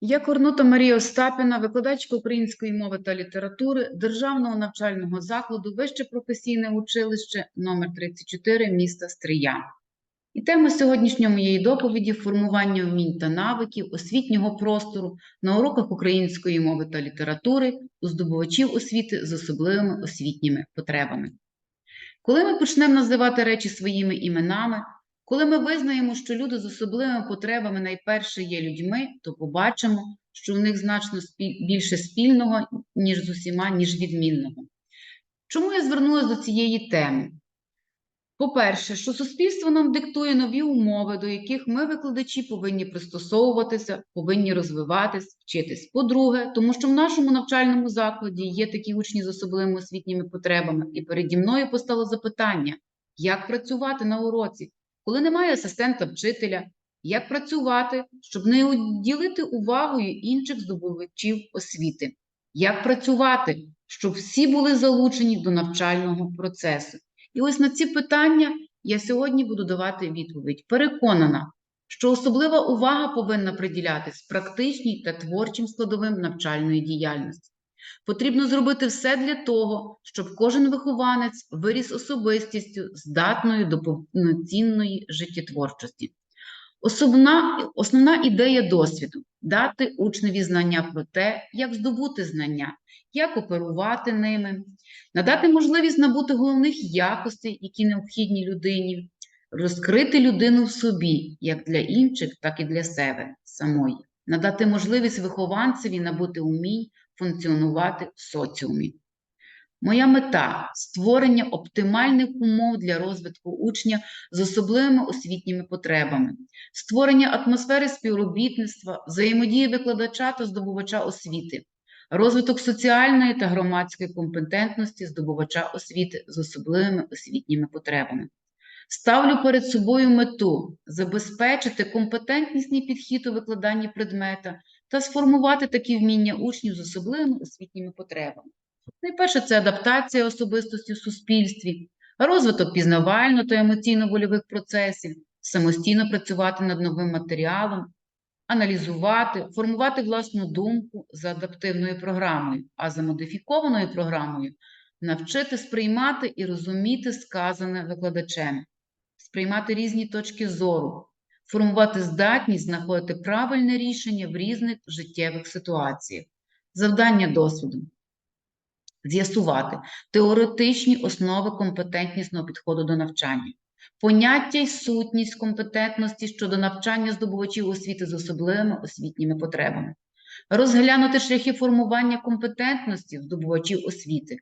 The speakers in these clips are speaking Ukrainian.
Я Корнута Марія Остапіна, викладачка української мови та літератури Державного навчального закладу Вище професійне училище номер 34 міста Стрия. І тема сьогоднішньої моєї доповіді формування вмінь та навиків освітнього простору на уроках української мови та літератури у здобувачів освіти з особливими освітніми потребами. Коли ми почнемо називати речі своїми іменами, коли ми визнаємо, що люди з особливими потребами найперше є людьми, то побачимо, що в них значно більше спільного, ніж з усіма, ніж відмінного. Чому я звернулася до цієї теми? По-перше, що суспільство нам диктує нові умови, до яких ми, викладачі, повинні пристосовуватися, повинні розвиватись, вчитись. По-друге, тому що в нашому навчальному закладі є такі учні з особливими освітніми потребами, і переді мною постало запитання, як працювати на уроці, коли немає асистента вчителя, як працювати, щоб не уділити увагою інших здобувачів освіти, як працювати, щоб всі були залучені до навчального процесу. І ось на ці питання я сьогодні буду давати відповідь. Переконана, що особлива увага повинна приділятись практичній та творчим складовим навчальної діяльності. Потрібно зробити все для того, щоб кожен вихованець виріс особистістю, здатною до повноцінної життєтворчості. Основна, основна ідея досвіду дати учневі знання про те, як здобути знання, як оперувати ними, надати можливість набути головних якостей, які необхідні людині, розкрити людину в собі, як для інших, так і для себе самої, надати можливість вихованцеві набути умінь функціонувати в соціумі. Моя мета створення оптимальних умов для розвитку учня з особливими освітніми потребами, створення атмосфери співробітництва, взаємодії викладача та здобувача освіти, розвиток соціальної та громадської компетентності здобувача освіти з особливими освітніми потребами. Ставлю перед собою мету забезпечити компетентнісний підхід у викладанні предмета та сформувати такі вміння учнів з особливими освітніми потребами. Найперше це адаптація особистості в суспільстві, розвиток пізнавально та емоційно-вольових процесів, самостійно працювати над новим матеріалом, аналізувати, формувати власну думку за адаптивною програмою, а за модифікованою програмою навчити сприймати і розуміти сказане викладачем, сприймати різні точки зору, формувати здатність знаходити правильне рішення в різних життєвих ситуаціях, завдання досвіду. З'ясувати теоретичні основи компетентнісного підходу до навчання, поняття й сутність компетентності щодо навчання здобувачів освіти з особливими освітніми потребами, розглянути шляхи формування компетентності здобувачів освіти,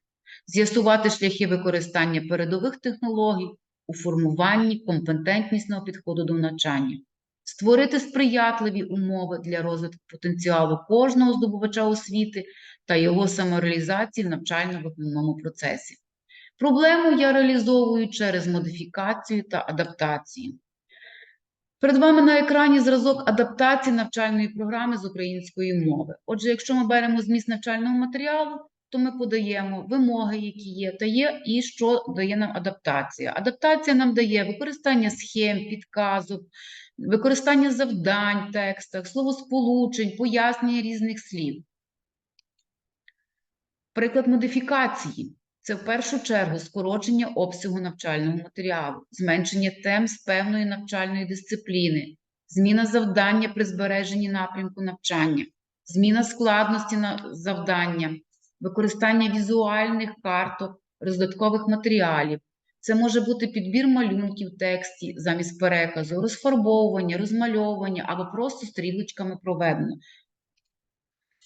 з'ясувати шляхи використання передових технологій у формуванні компетентнісного підходу до навчання. Створити сприятливі умови для розвитку потенціалу кожного здобувача освіти та його самореалізації в навчально-виховному процесі. Проблему я реалізовую через модифікацію та адаптацію. Перед вами на екрані зразок адаптації навчальної програми з української мови. Отже, якщо ми беремо зміст навчального матеріалу, то ми подаємо вимоги, які є, та є і що дає нам адаптація. Адаптація нам дає використання схем, підказок, використання завдань в текстах, словосполучень, пояснення різних слів. Приклад модифікації це в першу чергу скорочення обсягу навчального матеріалу, зменшення тем з певної навчальної дисципліни, зміна завдання при збереженні напрямку навчання, зміна складності завдання, використання візуальних карток, роздаткових матеріалів. Це може бути підбір малюнків тексті замість переказу, розфарбовування, розмальовування або просто стрілочками проведено.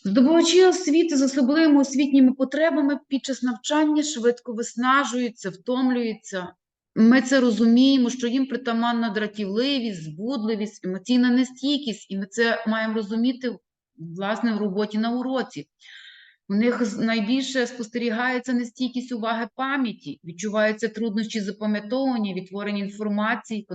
Здобувачі освіти з особливими освітніми потребами під час навчання швидко виснажуються, втомлюються. Ми це розуміємо, що їм притаманна дратівливість, збудливість, емоційна нестійкість, і ми це маємо розуміти власне в роботі на уроці. У них найбільше спостерігається нестійкість уваги пам'яті, відчуваються труднощі запам'ятовування, відтворення інформації,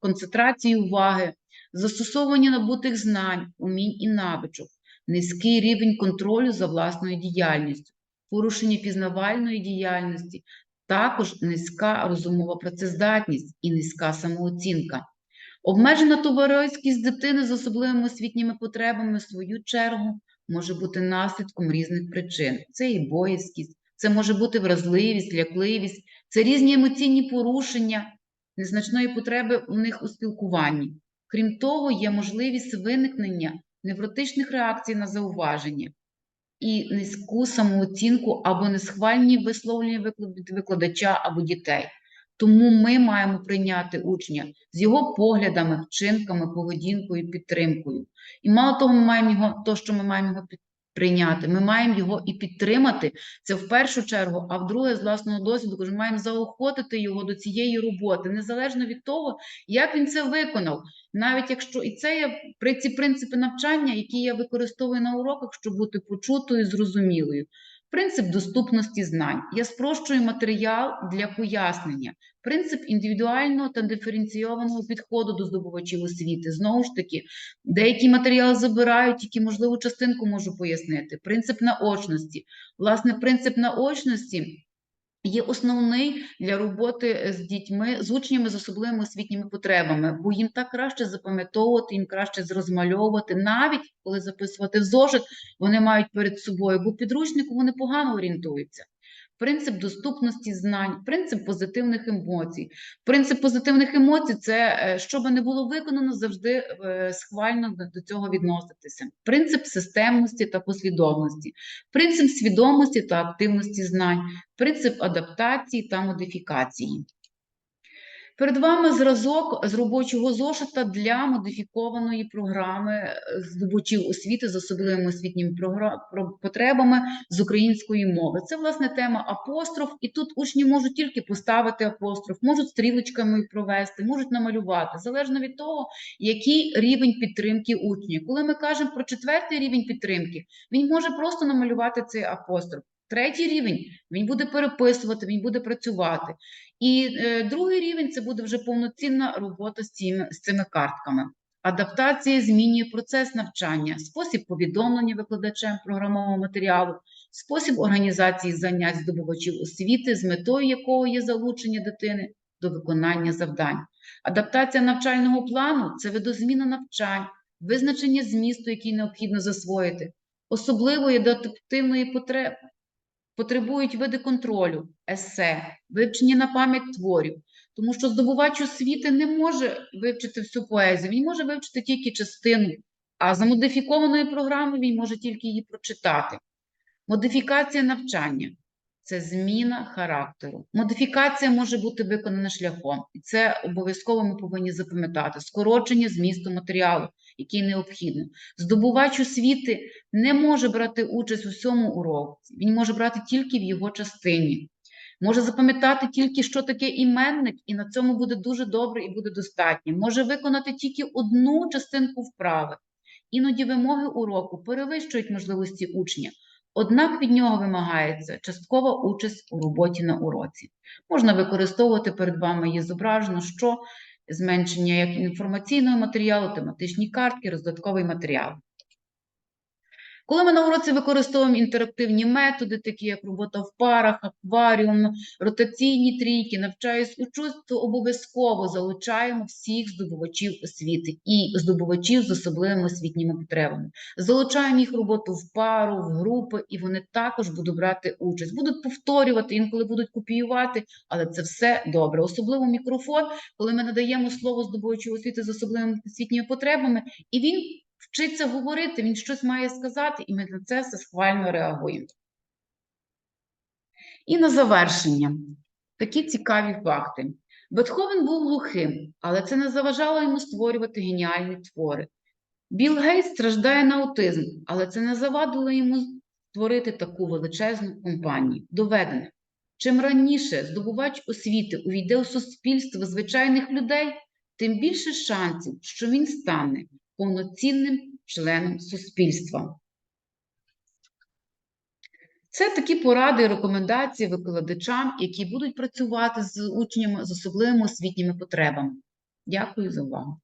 концентрації уваги, застосовування набутих знань, умінь і навичок низький рівень контролю за власною діяльністю, порушення пізнавальної діяльності, також низька розумова працездатність і низька самооцінка. Обмежена товариськість дитини з особливими освітніми потребами, в свою чергу, може бути наслідком різних причин. Це і боязкість, це може бути вразливість, лякливість, це різні емоційні порушення, незначної потреби у них у спілкуванні. Крім того, є можливість виникнення невротичних реакцій на зауваження і низьку самооцінку або несхвальні висловлення викла- викладача або дітей. Тому ми маємо прийняти учня з його поглядами, вчинками, поведінкою, підтримкою. І мало того, ми маємо його, то, що ми маємо його прийняти, ми маємо його і підтримати. Це в першу чергу, а вдруге, з власного досвіду, кажу, маємо заохотити його до цієї роботи, незалежно від того, як він це виконав. Навіть якщо і це є при ці принципи навчання, які я використовую на уроках, щоб бути почутою, зрозумілою. Принцип доступності знань. Я спрощую матеріал для пояснення. Принцип індивідуального та диференційованого підходу до здобувачів освіти. Знову ж таки, деякі матеріали забирають, тільки можливу частинку можу пояснити. Принцип наочності. Власне, принцип наочності є основний для роботи е, з дітьми, з учнями з особливими освітніми потребами, бо їм так краще запам'ятовувати, їм краще зрозмальовувати, навіть коли записувати в зошит, вони мають перед собою, бо підручнику вони погано орієнтуються. Принцип доступності знань, принцип позитивних емоцій. Принцип позитивних емоцій це е, що би не було виконано, завжди е, схвально до- до цього відноситися. Принцип системності та послідовності, принцип свідомості та активності знань, принцип адаптації та модифікації. Перед вами зразок з робочого зошита для модифікованої програми е, здобувачів освіти з особливими освітніми потребами з української мови. Це власне тема апостроф, і тут учні можуть тільки поставити апостроф, можуть стрілочками провести, можуть намалювати, залежно від того, який рівень підтримки учня. Коли ми кажемо про четвертий рівень підтримки, він може просто намалювати цей апостроф. Третій рівень він буде переписувати, він буде працювати. І е, другий рівень це буде вже повноцінна робота з цими, з цими картками. Адаптація змінює процес навчання, спосіб повідомлення викладачем програмового матеріалу, спосіб організації занять здобувачів освіти, з метою якого є залучення дитини до виконання завдань. Адаптація навчального плану це видозміна навчань, визначення змісту, який необхідно засвоїти, особливої адаптивної потреби потребують види контролю, есе, вивчення на пам'ять творів. Тому що здобувач освіти не може вивчити всю поезію, він може вивчити тільки частину, а за модифікованою програмою він може тільки її прочитати. Модифікація навчання це зміна характеру. Модифікація може бути виконана шляхом, і це обов'язково ми повинні запам'ятати: скорочення змісту матеріалу, який необхідно. Здобувач освіти не може брати участь у всьому уроці, він може брати тільки в його частині. Може запам'ятати тільки, що таке іменник, і на цьому буде дуже добре і буде достатньо. Може виконати тільки одну частинку вправи. Іноді вимоги уроку перевищують можливості учня, однак від нього вимагається часткова участь у роботі на уроці. Можна використовувати перед вами є зображено, що зменшення як інформаційного матеріалу, тематичні картки, роздатковий матеріал. Коли ми на уроці використовуємо інтерактивні методи, такі як робота в парах, акваріум, ротаційні трійки, навчаюсь учусь, то обов'язково залучаємо всіх здобувачів освіти і здобувачів з особливими освітніми потребами. Залучаємо їх роботу в пару, в групи, і вони також будуть брати участь, будуть повторювати, інколи будуть копіювати, але це все добре. Особливо мікрофон, коли ми надаємо слово здобувачу освіти з особливими освітніми потребами, і він вчиться говорити, він щось має сказати, і ми на це все схвально реагуємо. І на завершення такі цікаві факти. Бетховен був глухим, але це не заважало йому створювати геніальні твори. Білл Гейтс страждає на аутизм, але це не завадило йому створити таку величезну компанію. Доведено. Чим раніше здобувач освіти увійде у суспільство звичайних людей, тим більше шансів, що він стане повноцінним членом суспільства. Це такі поради і рекомендації викладачам, які будуть працювати з учнями з особливими освітніми потребами. Дякую за увагу.